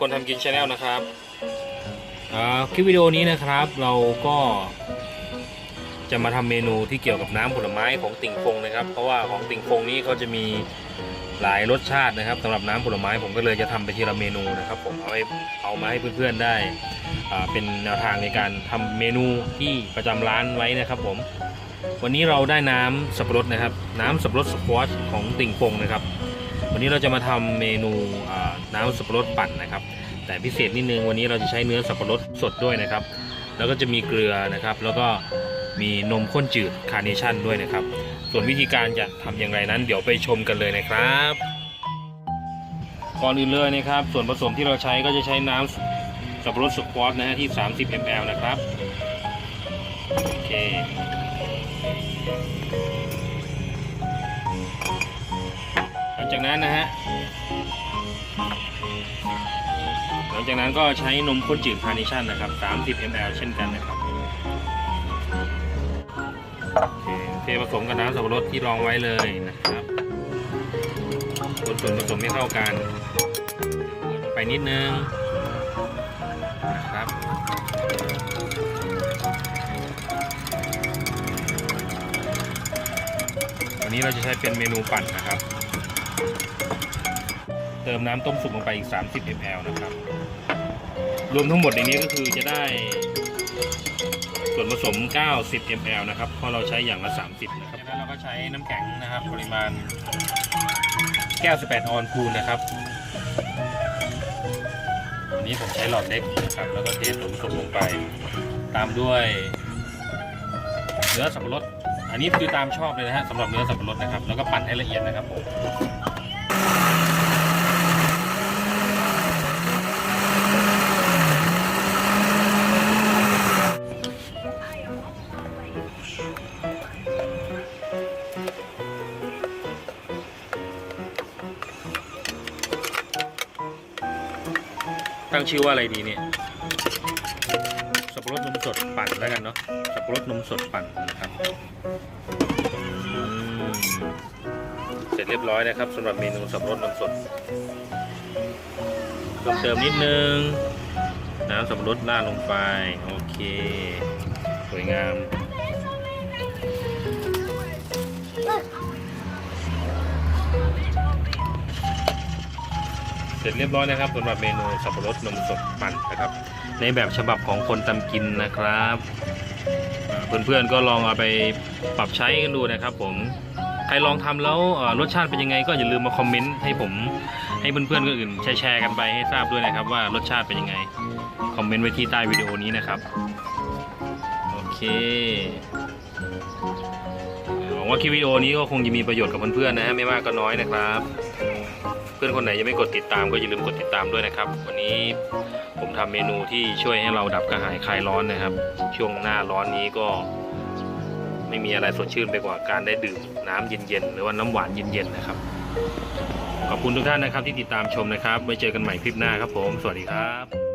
คนทำกินชาแนลนะครับอ่าคลิปวิดีโอนี้นะครับ เราก็จะมาทำเมนูที่เกี่ยวกับน้ำผลไม้ของติ่งฟงนะครับ เพราะว่าของติ่งฟงนี้เขาจะมีหลายรสชาตินะครับสำหรับน้ำผลไม้ผมก็เลยจะทำไปทีละเมนูนะครับ ผมเอาให้เอามาให้เพื่อนๆได้เป็นแนวทางในการทำเมนูที่ประจำร้านไว้นะครับ ผม วันนี้เราได้น้ำสับปะรดนะครับ น้ำสับปะรดสควอชของติ่งฟงนะครับ วันนี้เราจะมาทำเมนูน้ำสับปะรดปั่นนะครับ แต่พิเศษนิดนึงวันนี้เราจะใช้เนื้อสับปะรดสดด้วยนะครับ แล้วก็จะมีเกลือนะครับ แล้วก็มีนมข้นจืดคาร์เนชั่นด้วยนะครับ ส่วนวิธีการจะทำอย่างไรนั้น เดี๋ยวไปชมกันเลยนะครับ ก่อนอื่นเลยนะครับ ส่วนผสมที่เราใช้ก็จะใช้น้ำสับปะรดสควอชนะฮะที่ 30 ml นะครับโอเค จากนั้นนะฮะหลังจากนั้นก็ใช้นมข้นจืดคาร์เนชั่นนะครับ 30 ml เช่นกันนะครับโอเคเทผสมกับน้ำสับปะรดที่รองไว้เลยนะครับคนส่วนผสมให้เข้ากันไปนิดนึงนะครับวันนี้เราจะใช้เป็นเมนูปั่นนะครับ เติมน้ำต้มสุกลงไปอีก 30 ml นะครับ รวมทั้งหมดในนี้ก็คือจะได้ส่วนผสม 90 ml นะครับ เพราะเราใช้อย่างละ 30 นะครับแล้วเราก็ใช้น้ำแข็งนะครับ ปริมาณแก้ว18 ออนคูณนะครับอันนี้ผมใช้หลอดเล็กนะครับ แล้วก็เทส่วนผสมลงไป ตามด้วยเนื้อสับปะรด อันนี้คือตามชอบเลยนะฮะสำหรับเนื้อสับปะรดนะครับ แล้วก็ปั่นให้ละเอียดนะครับผม ตั้งชื่อว่าอะไรดีเนี่ยสับปะรดนมสดปั่นแล้วกันเนาะสับปะรดนมสดปั่นนะครับเสร็จเรียบร้อยนะครับสำหรับเมนูสับปะรดนมสดเพิ่มเติมนิดนึงน้ำสับปะรดราดลงไป โอเค สวยงาม เสร็จเรียบร้อยนะครับสำหรับเมนูสับปะรดนมสดปั่นนะครับ ในแบบฉบับของคนตำกินนะครับเพื่อนๆก็ลองเอาไปปรับใช้กันดูนะครับ ผมใครลองทำแล้วรสชาติเป็นยังไงก็อย่าลืมมาคอมเมนต์ให้ผมให้เพื่อนๆคนอื่นแชร์กันไปให้ทราบด้วยนะครับ ว่ารสชาติเป็นยังไงคอมเมนต์ไว้ที่ใต้วิดีโอนี้นะครับโอเคหวังว่าคลิปวิดีโอนี้ก็คงจะมีประโยชน์กับเพื่อนๆนะฮะไม่มากก็น้อยนะครับ พื่อนคนไหนยังไม่กดติดตามก็อย่าลืมกดติดตามด้วยนะครับ วันนี้ผมทำเมนูที่ช่วยให้เราดับกระหายคลายร้อนนะครับ ช่วงหน้าร้อนนี้ก็ ไม่มีอะไรสดชื่นไปกว่าการได้ดื่มน้ำเย็นๆหรือว่าน้ำหวานเย็นๆนะครับ ขอบคุณทุกท่านนะครับที่ติดตามชมนะครับไว้เจอกันใหม่คลิปหน้าครับผม สวัสดีครับ